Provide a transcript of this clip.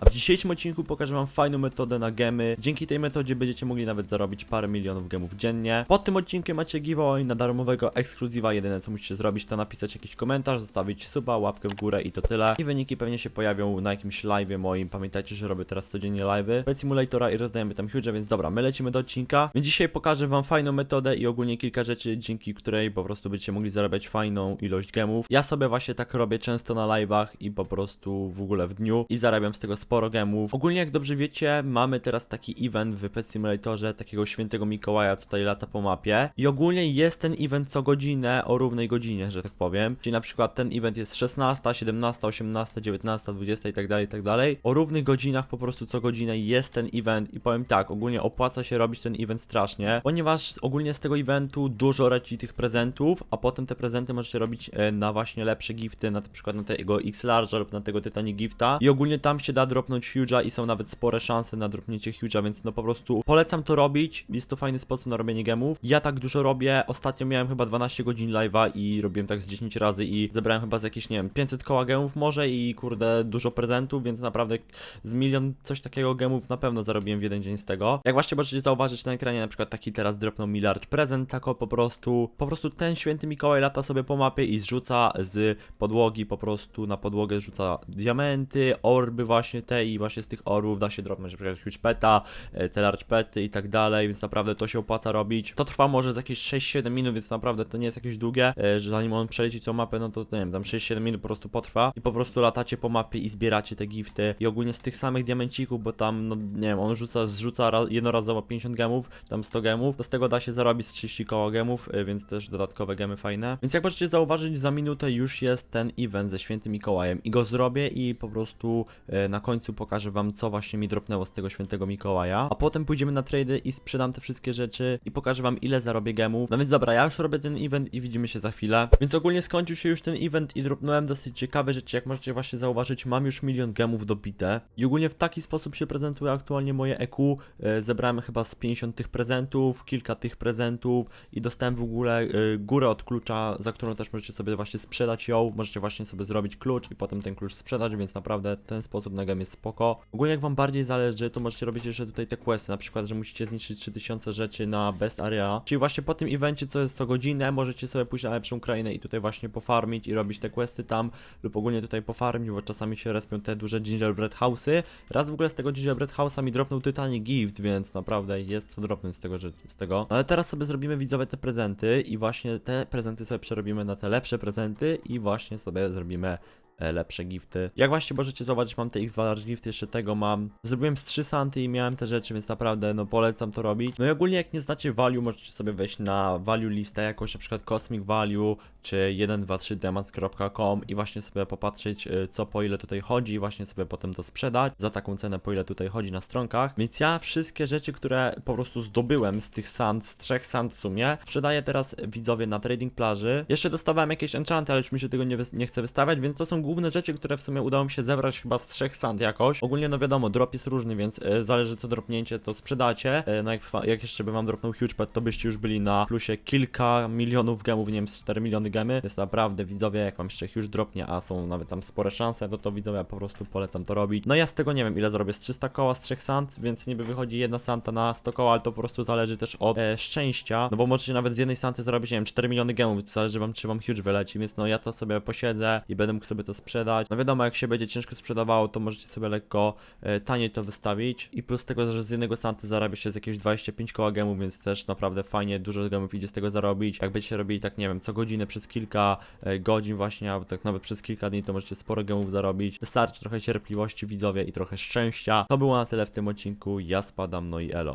A w dzisiejszym odcinku pokażę wam fajną metodę na gemy. Dzięki tej metodzie będziecie mogli nawet zarobić parę milionów gemów dziennie. Pod tym odcinkiem macie giveaway na darmowego ekskluzywa. Jedyne co musicie zrobić to napisać jakiś komentarz, zostawić suba, łapkę w górę i to tyle. I wyniki pewnie się pojawią na jakimś live moim. Pamiętajcie, że robię teraz codziennie live'y. Pet Simulatora i rozdajemy tam huge, więc dobra, my lecimy do odcinka. Więc dzisiaj pokażę wam fajną metodę i ogólnie kilka rzeczy, dzięki której po prostu będziecie mogli zarabiać fajną ilość gemów. Ja sobie właśnie tak robię często na live'ach i po prostu w ogóle w dniu i zarabiam z tego sporo gemów. Ogólnie jak dobrze wiecie, mamy teraz taki event w Pet Simulatorze takiego świętego Mikołaja, tutaj lata po mapie. I ogólnie jest ten event co godzinę o równej godzinie, że tak powiem. Czyli na przykład ten event jest 16, 17, 18, 19, 20 i tak dalej, i tak dalej. O równych godzinach po prostu co godzinę jest ten event i powiem tak, ogólnie opłaca się robić ten event strasznie, ponieważ ogólnie z tego eventu dużo leci tych prezentów, a potem te prezenty możecie robić e, na właśnie lepsze gifty, na przykład na tego X-Large'a lub na tego Titanic Gifta. I ogólnie tam się da dropnąć Huge'a i są nawet spore szanse na dropnięcie Huge'a, więc no po prostu polecam to robić. Jest to fajny sposób na robienie gemów. Ja tak dużo robię. Ostatnio miałem chyba 12 godzin live'a i robiłem tak z 10 razy i zebrałem chyba z jakieś, nie wiem, 500 koła gemów może i kurde dużo prezentów, więc naprawdę z milion coś takiego gemów na pewno zarobiłem w jeden dzień z tego. Jak właśnie możecie zauważyć na ekranie, na przykład taki teraz dropnął mi large prezent, tako po prostu, po prostu ten święty Mikołaj lata sobie po mapie i zrzuca z podłogi, po prostu na podłogę rzuca diamenty, orby właśnie i właśnie z tych orbów da się dropnąć przykład huge peta, e, te large pety i tak dalej, więc naprawdę to się opłaca robić. To trwa może z jakieś 6-7 minut, więc naprawdę to nie jest jakieś długie, e, że zanim on przeleci tą mapę, no to nie wiem, tam 6-7 minut po prostu potrwa i po prostu latacie po mapie i zbieracie te gifty i ogólnie z tych samych diamencików, bo tam, no nie wiem, on rzuca, zrzuca raz, jednorazowo 50 gemów, tam 100 gemów, to z tego da się zarobić z 30 koło gemów, e, więc też dodatkowe gemy fajne. Więc jak możecie zauważyć, za minutę już jest ten event ze świętym Mikołajem i go zrobię i po prostu na końcu pokażę wam, co właśnie mi dropnęło z tego świętego Mikołaja, a potem pójdziemy na trady i sprzedam te wszystkie rzeczy i pokażę wam, ile zarobię gemów. No więc dobra, ja już robię ten event i widzimy się za chwilę. Więc ogólnie skończył się już ten event i dropnąłem dosyć ciekawe rzeczy, jak możecie właśnie zauważyć, mam już milion gemów dobite i ogólnie w taki sposób się prezentuje aktualnie moje EQ. E, zebrałem chyba z 50 tych prezentów, kilka tych prezentów i dostałem w ogóle e, górę od klucza, za którą też możecie sobie właśnie sprzedać ją. Możecie właśnie sobie zrobić klucz i potem ten klucz sprzedać, więc naprawdę ten sposób na gem jest spoko. Ogólnie jak wam bardziej zależy, to możecie robić jeszcze tutaj te questy, na przykład, że musicie zniszczyć 3000 rzeczy na Best Area, czyli właśnie po tym evencie, co jest co godzinę, możecie sobie pójść na lepszą krainę i tutaj właśnie pofarmić i robić te questy tam, lub ogólnie tutaj pofarmić, bo czasami się respią te duże gingerbread house'y. Raz w ogóle z tego gingerbread house'a mi dropnął Titanic Gift, więc naprawdę jest co dropnąć z tego, że- z tego. No ale teraz sobie zrobimy widzowie te prezenty i właśnie te prezenty sobie przerobimy na te lepsze prezenty i właśnie sobie zrobimy lepsze gifty. Jak właśnie możecie zauważyć, mam te X2 Large Gift, jeszcze tego mam. Zrobiłem z 3 santy i miałem te rzeczy, więc naprawdę no polecam to robić. No i ogólnie jak nie znacie value, możecie sobie wejść na value listę jakąś, na przykład Cosmic Value, czy 123demons.com i właśnie sobie popatrzeć e, co po ile tutaj chodzi i właśnie sobie potem to sprzedać za taką cenę po ile tutaj chodzi na stronkach. Więc ja wszystkie rzeczy, które po prostu zdobyłem z tych sand, z trzech sand w sumie, sprzedaję teraz widzowie na trading plaży. Jeszcze dostawałem jakieś enchanty, ale już mi się tego nie, nie chce wystawiać, więc to są główne rzeczy, które w sumie udało mi się zebrać chyba z trzech sand jakoś. Ogólnie no wiadomo, drop jest różny, więc e, zależy co dropnięcie, to sprzedacie. E, no jak, jak jeszcze by wam dropnął huge pet, to byście już byli na plusie kilka milionów gemów, nie wiem, z 4 miliony gemy. Jest naprawdę widzowie, jak wam jeszcze huge dropnie, a są nawet tam spore szanse, no to widzowie ja po prostu polecam to robić. No ja z tego nie wiem ile zrobię, z 300 koła, z 3 sand, więc niby wychodzi jedna santa na 100 koła, ale to po prostu zależy też od e, szczęścia, no bo możecie nawet z jednej santy zarobić, nie wiem, 4 miliony gemów, zależy wam czy wam huge wyleci, więc no ja to sobie posiedzę i będę mógł sobie to sprzedać. No wiadomo, jak się będzie ciężko sprzedawało, to możecie sobie lekko e, taniej to wystawić i plus tego, że z jednego santy zarabia się z jakieś 25 koła gemów, więc też naprawdę fajnie dużo gemów idzie z tego zarobić. Jak będziecie robili tak, nie wiem, co godzinę przez kilka e, godzin właśnie, albo tak nawet przez kilka dni, to możecie sporo gemów zarobić. Wystarczy trochę cierpliwości widzowie i trochę szczęścia. To było na tyle w tym odcinku. Ja spadam, no i elo.